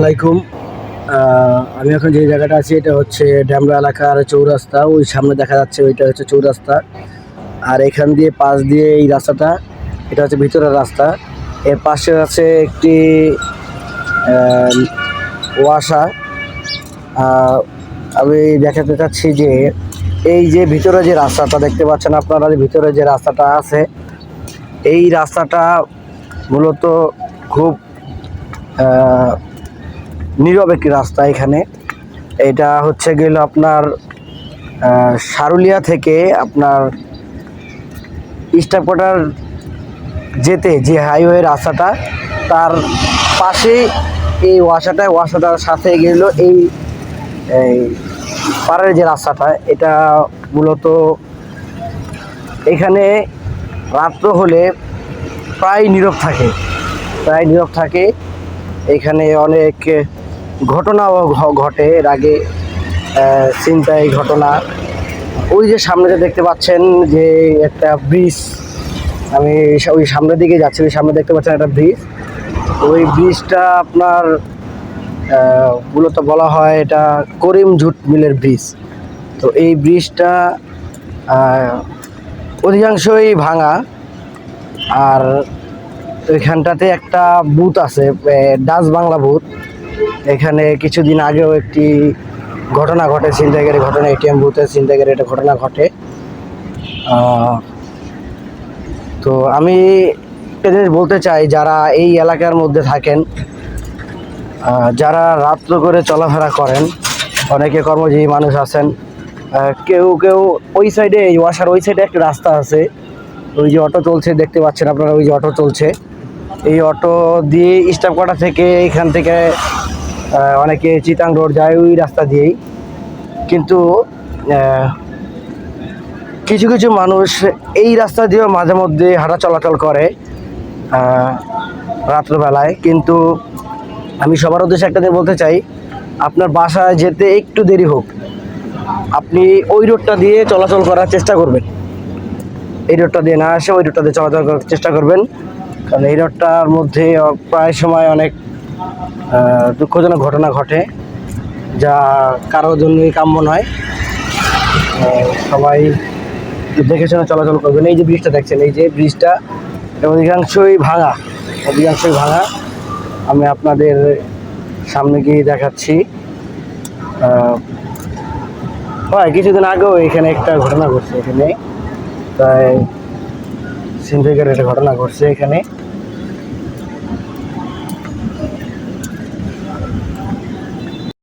আলাইকুম। আমি এখন যে জায়গাটা আছি, এটা হচ্ছে ড্যামরা এলাকার চৌরাস্তা। ওই সামনে দেখা যাচ্ছে ওইটা হচ্ছে চৌরাস্তা। আর এখান দিয়ে পাশ দিয়ে এই রাস্তাটা, এটা হচ্ছে ভিতরের রাস্তা। এর পাশে আছে একটি ওয়াসা। আমি দেখাতে চাচ্ছি যে, এই যে ভিতরে যে রাস্তাটা দেখতে পাচ্ছেন আপনারা ভিতরে যে রাস্তাটা আছে, এই রাস্তাটা মূলত খুব নীরব একটি রাস্তা এখানে। এটা হচ্ছে গেল আপনার সারুলিয়া থেকে আপনার ইস্টাপোটার যেতে যে হাইওয়ে রাস্তাটা, তার পাশে এই ওয়াসাটা, ওয়াসাটার সাথে গেল এই পাড়ের যে রাস্তাটা, এটা মূলত এখানে রাত্র হলে প্রায় নীরব থাকে। প্রায় নীরব থাকে। এখানে অনেক ঘটনাও ঘ- ঘটে। এর আগে ছিনতাই ঘটনা। ওই যে সামনে যে দেখতে পাচ্ছেন যে একটা ব্রিজ, আমি ওই সামনের দিকে যাচ্ছি, ওই সামনে দেখতে পাচ্ছেন একটা ব্রিজ। ওই ব্রিজটা আপনার মূলত বলা হয় এটা করিম জুট মিলের ব্রিজ। তো এই ব্রিজটা অধিকাংশই ভাঙা। আর ওইখানটাতে একটা বুথ আছে ডাচ বাংলা বুথ এখানে কিছুদিন আগেও একটি ঘটনা ঘটে ছিনতাইকারী ঘটনা, এটিএম বুথে ছিনতাইকারী একটা ঘটনা ঘটে। তো আমি একটা জিনিস বলতে চাই, যারা এই এলাকার মধ্যে থাকেন যারা রাত্র করে চলাফেরা করেন, অনেকে কর্মজীবী মানুষ আছেন কেউ কেউ ওই সাইডে এই ওয়াসার ওই সাইডে একটা রাস্তা আছে, ওই যে অটো চলছে, দেখতে পাচ্ছেন আপনারা, ওই যে অটো চলছে। এই অটো দিয়ে স্টাফ স্টাফকাটা থেকে এখান থেকে অনেকে চিতাং রোড যায় ওই রাস্তা দিয়েই। কিন্তু কিছু কিছু মানুষ এই রাস্তা দিয়েও মাঝে মধ্যে হাঁটা চলাচল করে রাত্রবেলায়। কিন্তু আমি সবার উদ্দেশ্যে একটা দিন বলতে চাই, আপনার বাসায় যেতে একটু দেরি হোক। আপনি ওই রোডটা দিয়ে চলাচল করার চেষ্টা করবেন। এই রোডটা দিয়ে না আসে ওই রোডটা দিয়ে চলাচল করার চেষ্টা করবেন। কারণ এই রোডটার মধ্যে প্রায় সময় অনেক দুঃখজনক ঘটনা ঘটে, যা কারোর জন্যই কাম্য নয়। সবাই দেখে শুনে চলাচল করবেন। এই যে ব্রিজটা দেখছেন, এই যে ব্রিজটা অধিকাংশই ভাঙা অধিকাংশই ভাঙা। আমি আপনাদের সামনে গিয়ে দেখাচ্ছি। হয়, কিছুদিন আগেও এখানে একটা ঘটনা ঘটছে এখানে। তাই একটা ঘটনা ঘটছে এখানে।